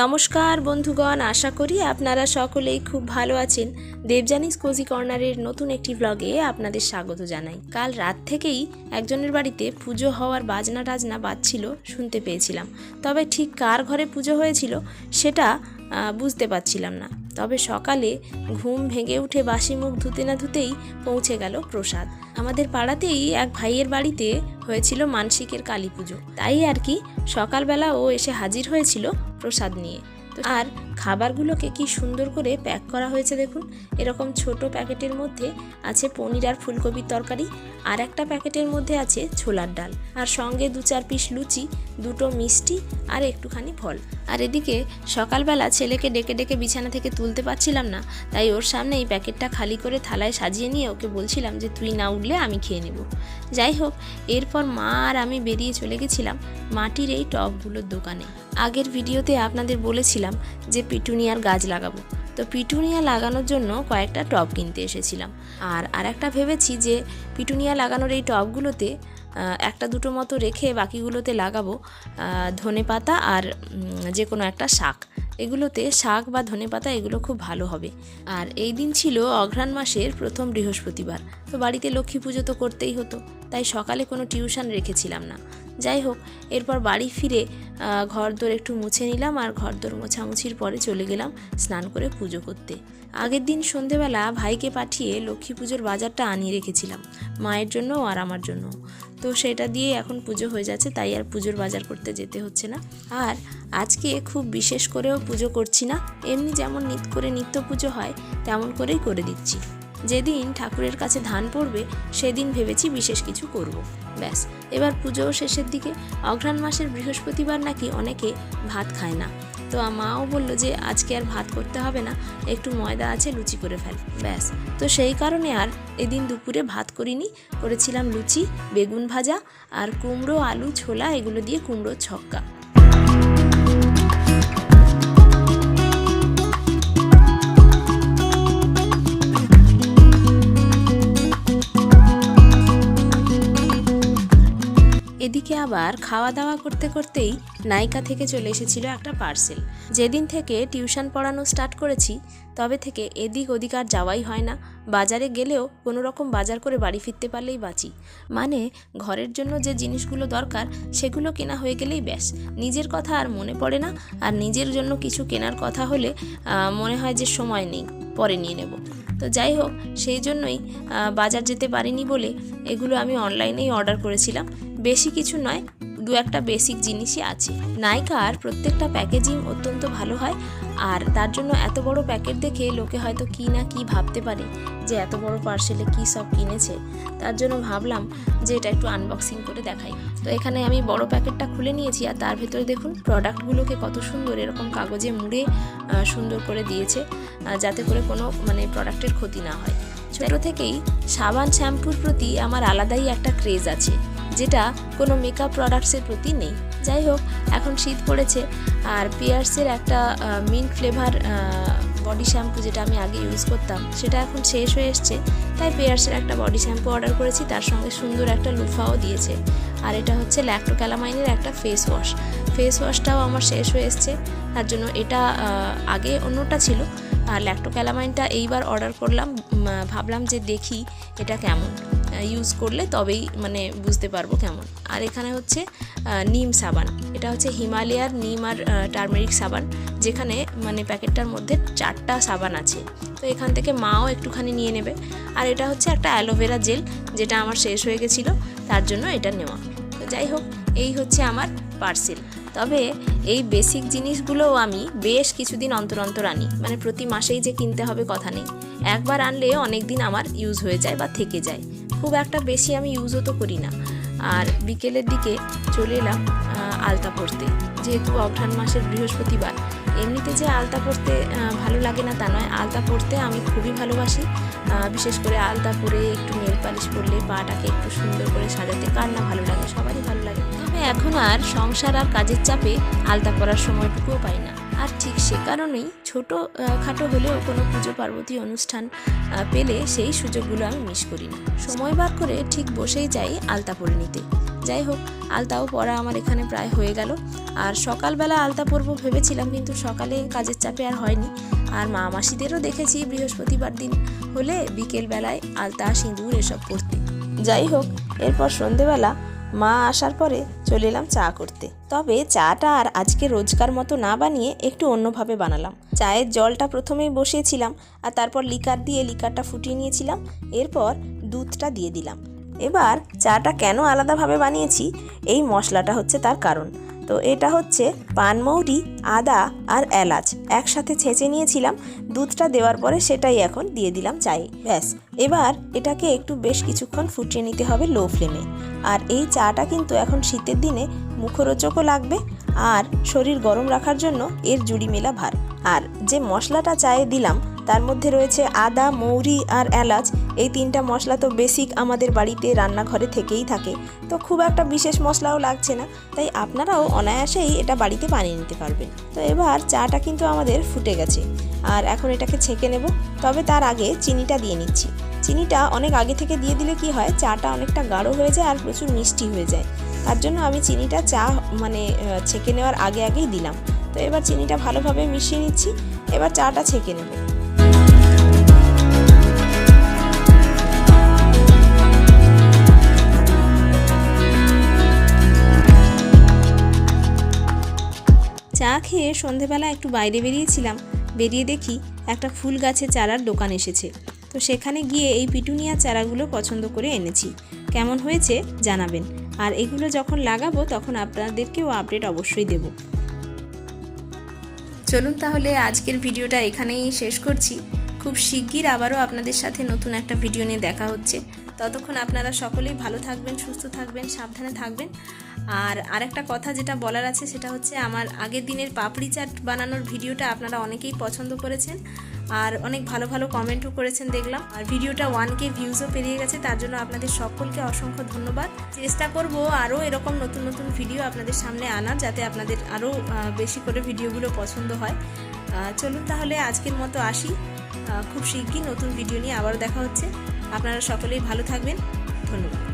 নমস্কার বন্ধুগণ, আশা করি আপনারা সকলেই খুব ভালো আছেন। দেবজানিস কোজি কর্নারের নতুন একটি ব্লগে আপনাদের স্বাগত জানাই। কাল রাত থেকেই একজনের বাড়িতে পুজো হওয়ার বাজনা টাজনা বাজছিল, শুনতে পেয়েছিলাম। তবে ঠিক কার ঘরে পুজো হয়েছিল সেটা বুঝতে পারছিলাম না। তবে সকালে ঘুম ভেঙে উঠে বাসি মুখ ধুতে না ধুতেই পৌঁছে গেল প্রসাদ। আমাদের পাড়াতেই এক ভাইয়ের বাড়িতে হয়েছিল মানসিকের কালী পুজো। তাই আর কি সকালবেলা ও এসে হাজির হয়েছিল প্রসাদ নিয়ে। আর খাবারগুলোকে কি সুন্দর করে প্যাক করা হয়েছে দেখুন। এরকম ছোট প্যাকেটের মধ্যে আছে পনির আর ফুলকপির তরকারি, আর একটা প্যাকেটের মধ্যে আছে ছোলার ডাল। আর সঙ্গে দু চার পিস লুচি, দুটো মিষ্টি আর একটুখানি ফল। আর এদিকে সকালবেলা ছেলেকে ডেকে ডেকে বিছানা থেকে তুলতে পারছিলাম না, তাই ওর সামনে এই প্যাকেটটা খালি করে থালায় সাজিয়ে নিয়ে ওকে বলছিলাম যে, তুই না উঠলে আমি খেয়ে নেব। যাই হোক, এরপর মা আর আমি বেরিয়ে চলে গেছিলাম মাটির এই টবগুলোর দোকানে। আগের ভিডিওতে আপনাদের বলেছিলাম যে পিটুনিয়ার গাছ লাগাবো। তো পিটুনিয়া লাগানোর জন্য কয়েকটা টব কিনতে এসেছিলাম। আর আরেকটা ভেবেছি যে পিটুনিয়া লাগানোর এই টবগুলোতে একটা দুটো মতো রেখে বাকিগুলোতে লাগাবো ধনে পাতা আর যে কোনো একটা শাক। এগুলোতে শাক বা ধনে পাতা এগুলো খুব ভালো হবে। আর এই দিন ছিল অঘ্রাণ মাসের প্রথম বৃহস্পতিবার। তো বাড়িতে লক্ষ্মী পুজো তো করতেই হতো। তাই সকালে কোনো টিউশন রেখেছিলাম না। যাই হোক, এরপর বাড়ি ফিরে ঘর দোর একটু মুছে নিলাম আর ঘর দোর মোছামুছির পরে চলে গেলাম স্নান করে পুজো করতে। আগের দিন সন্ধেবেলা ভাইকে পাঠিয়ে লক্ষ্মী পুজোর বাজারটা আনিয়ে রেখেছিলাম, মায়ের জন্য আর আমার জন্য তো সেটা দিয়ে এখন পুজো হয়ে যাচ্ছে, তাই আর পুজোর বাজার করতে যেতে হচ্ছে না। আর আজকে খুব বিশেষ করেও পুজো করছি না, এমনি যেমন নিত করে নিত্য পুজো হয়, তেমন করেই করে দিচ্ছি। যেদিন ঠাকুরের কাছে ধান পড়বে, সেদিন ভেবেছি বিশেষ কিছু করব। ব্যাস, এবার পুজো শেষের দিকে। অঘ্রাণ মাসের বৃহস্পতিবার নাকি অনেকে ভাত খায় না। তো মাও বলল যে, আজকে আর ভাত করতে হবে না, একটু ময়দা আছে, লুচি করে ফেল। ব্যাস, তো সেই কারণে আর এদিন দুপুরে ভাত করিনি। করেছিলাম লুচি, বেগুন ভাজা আর কুমড়ো, আলু, ছোলা, এগুলো দিয়ে কুমড়োর ছক্কা। এদিকে আবার খাওয়া দাওয়া করতে করতেই নায়িকা থেকে চলে এসেছিল একটা পার্সেল। যেদিন থেকে টিউশন পড়ানো স্টার্ট করেছি, তবে থেকে এদিক ওদিক আর যাওয়াই হয় না। বাজারে গেলেও কোনো রকম বাজার করে বাড়ি ফিরতে পারলেই বাঁচি। মানে ঘরের জন্য যে জিনিসগুলো দরকার, সেগুলো কেনা হয়ে গেলেই ব্যাস। নিজের কথা আর মনে পড়ে না, আর নিজের জন্য কিছু কেনার কথা হলে মনে হয় যে সময় নেই, পরে নিয়ে নেব। তো যাই হোক, সেই জন্যই বাজার যেতে পারিনি বলে এগুলো আমি অনলাইনেই অর্ডার করেছিলাম। বেশি কিছু নয়, দু একটা বেসিক জিনিসই আছে। নাইকার প্রত্যেকটা প্যাকেজিং অত্যন্ত ভালো হয়, আর তার জন্য এত বড় প্যাকেট দেখে লোকে হয়তো কী না কী ভাবতে পারে যে এত বড় পার্সেলে কী সব কিনেছে। তার জন্য ভাবলাম যে এটা একটু আনবক্সিং করে দেখাই। তো এখানে আমি বড় প্যাকেটটা খুলে নিয়েছি, আর তার ভেতরে দেখুন প্রোডাক্টগুলোকে কত সুন্দর এরকম কাগজে মুড়ে সুন্দর করে দিয়েছে যাতে করে কোনো মানে প্রোডাক্টের ক্ষতি না হয়। ছোটো থেকেই সাবান শ্যাম্পুর প্রতি আমার আলাদাই একটা ক্রেজ আছে। যেটা কোনো মেকআপ প্রোডাক্টসের প্রতি নেই। যাই হোক এখন শীত পড়েছে আর পিয়ার্সের একটা মিন্ট ফ্লেভার বডি শ্যাম্পু যেটা আমি আগে ইউজ করতাম, সেটা এখন শেষ হয়ে এসছে। তাই পেয়ার্সের একটা বডি শ্যাম্পু অর্ডার করেছি, তার সঙ্গে সুন্দর একটা লুফাও দিয়েছে। আর এটা হচ্ছে ল্যাক্টো ক্যালামাইনের একটা ফেস ওয়াশ ফেস ওয়াশটাও আমার শেষ হয়ে এসছে, তার জন্য এটা আগে অন্যটা ছিল। আর ল্যাক্টো ক্যালামাইনটা এইবার অর্ডার করলাম ভাবলাম যে দেখি এটা কেমন। ইউজ করলে তবেই মানে বুঝতে পারব কেমন। আর এখানে হচ্ছে নিম সাবান। এটা হচ্ছে হিমালয়ার নিম আর টার্মেরিক সাবান, যেখানে মানে প্যাকেটটার মধ্যে চারটা সাবান আছে। তো এখান থেকে মাও একটুখানি নিয়ে নেবে। আর এটা হচ্ছে একটা অ্যালোভেরা জেল, যেটা আমার শেষ হয়ে গেছিল, তার জন্য এটা নেওয়া। যাই হোক, এই হচ্ছে আমার পার্সেল তবে এই বেসিক জিনিসগুলোও আমি বেশ কিছুদিন অন্তর অন্তর আনি। মানে প্রতি মাসেই যে কিনতে হবে কথা নেই। একবার আনলে অনেক দিন আমার ইউজ হয়ে যায় বা থেকে যায়। খুব একটা বেশি আমি ইউজও তো করি না। আর বিকেলের দিকে চলে এলাম আলতা পড়তে যেহেতু অঘ্রাণ মাসের বৃহস্পতিবার এমনিতে যে আলতা পরতে ভালো লাগে না তা নয়। আলতা পরতে আমি খুবই ভালোবাসি। বিশেষ করে আলতা পরে একটু নেল পালিশ করলে পাটাকে একটু সুন্দর করে সাজাতে কার না ভালো লাগে? সবারই ভালো লাগে। তবে এখন আর সংসার আর কাজের চাপে আলতা পরার সময়টুকুও পাই না। আর ঠিক সে কারণেই ছোটো খাটো হলেও কোনো পুজো পার্বতী অনুষ্ঠান পেলে সেই সুযোগগুলো আমি মিস করি না। সময় বার করে ঠিক বসেই যাই আলতা পরে নিতে। যাই হোক, আলতাও পরা আমার এখানে প্রায় হয়ে গেল। আর সকালবেলা আলতা পরবো ভেবেছিলাম, কিন্তু সকালে কাজের চাপে আর হয়নি। আর মা মাসিদেরও দেখেছি বৃহস্পতিবার দিন হলে বিকেলবেলায় আলতা, সিঁদুর এসব পরতে যাই হোক, এরপর সন্ধেবেলা মা আসার পরে চলে এলাম চা করতে। তবে চাটা আর আজকে রোজকার মতো না বানিয়ে একটু অন্যভাবে বানালাম। চায়ের জলটা প্রথমেই বসিয়েছিলাম আর তারপর লিকার দিয়ে লিকারটা ফুটিয়ে নিয়েছিলাম। এরপর দুধটা দিয়ে দিলাম। এবার চাটা কেন আলাদাভাবে বানিয়েছি, এই মশলাটা হচ্ছে তার কারণ। তো এটা হচ্ছে পানমৌরি আদা আর এলাচ একসাথে ছেঁচে নিয়েছিলাম, দুধটা দেওয়ার পরে সেটাই এখন দিয়ে দিলাম চায়ে। ব্যাস, এবার এটাকে একটু বেশ কিছুক্ষণ ফুটিয়ে নিতে হবে লো ফ্লেমে। আর এই চাটা কিন্তু এখন শীতের দিনে মুখরোচকও লাগবে আর শরীর গরম রাখার জন্য এর জুড়ি মেলা ভার। আর যে মশলাটা চায়ে দিলাম তার মধ্যে রয়েছে আদা, মৌরি আর এলাচ। এই তিনটা মশলা তো বেসিক আমাদের বাড়িতে রান্নাঘরে থেকেই থাকে। তো খুব একটা বিশেষ মশলাও লাগছে না। তাই আপনারাও অনায়াসেই এটা বাড়িতে বানিয়ে নিতে পারবেন। তো এবার চাটা কিন্তু আমাদের ফুটে গেছে। আর এখন এটাকে ছেঁকে নেব। তবে তার আগে চিনিটা দিয়ে নিচ্ছি। চিনিটা অনেক আগে থেকে দিয়ে দিলে কি হয়, চাটা অনেকটা গাঢ় হয়ে যায় আর প্রচুর মিষ্টি হয়ে যায়। তার জন্য আমি চিনিটা চা মানে ছেঁকে নেওয়ার আগে আগেই দিলাম। তো এবার চিনিটা ভালোভাবে মিশিয়ে নিচ্ছি। এবার চাটা ছেঁকে নেব। চা খেয়ে সন্ধেবেলা একটু বাইরে বেরিয়েছিলাম। বেরিয়ে দেখি একটা ফুল গাছের চারার দোকান এসেছে। তো সেখানে গিয়ে এই পিটুনিয়া চারাগুলো পছন্দ করে এনেছি। কেমন হয়েছে জানাবেন। আর এগুলো যখন লাগাবো তখন আপনাদেরকেও আপডেট অবশ্যই দেব। চলুন তাহলে আজকের ভিডিওটা এখানেই শেষ করছি। খুব শিগগির আবারও আপনাদের সাথে নতুন একটা ভিডিও নিয়ে দেখা হচ্ছে। ততক্ষণ আপনারা সকলেই ভালো থাকবেন, সুস্থ থাকবেন, সাবধানে থাকবেন। আর আরেকটা কথা যেটা বলার আছে সেটা হচ্ছে আমার আগের দিনের পাপড়ি চাট বানানোর ভিডিওটা আপনারা অনেকেই পছন্দ করেছেন আর অনেক ভালো ভালো কমেন্টও করেছেন দেখলাম। আর ভিডিওটা ওয়ান কে ভিউজও পেরিয়ে গেছে, তার জন্য আপনাদের সকলকে অসংখ্য ধন্যবাদ। চেষ্টা করব আরও এরকম নতুন নতুন ভিডিও আপনাদের সামনে আনার, যাতে আপনাদের আরও বেশি করে ভিডিওগুলো পছন্দ হয়। চলুন তাহলে আজকের মতো আসি। খুব শিগগির নতুন ভিডিও নিয়ে আবারও দেখা হচ্ছে। আপনারা সকলেই ভালো থাকবেন। ধন্যবাদ।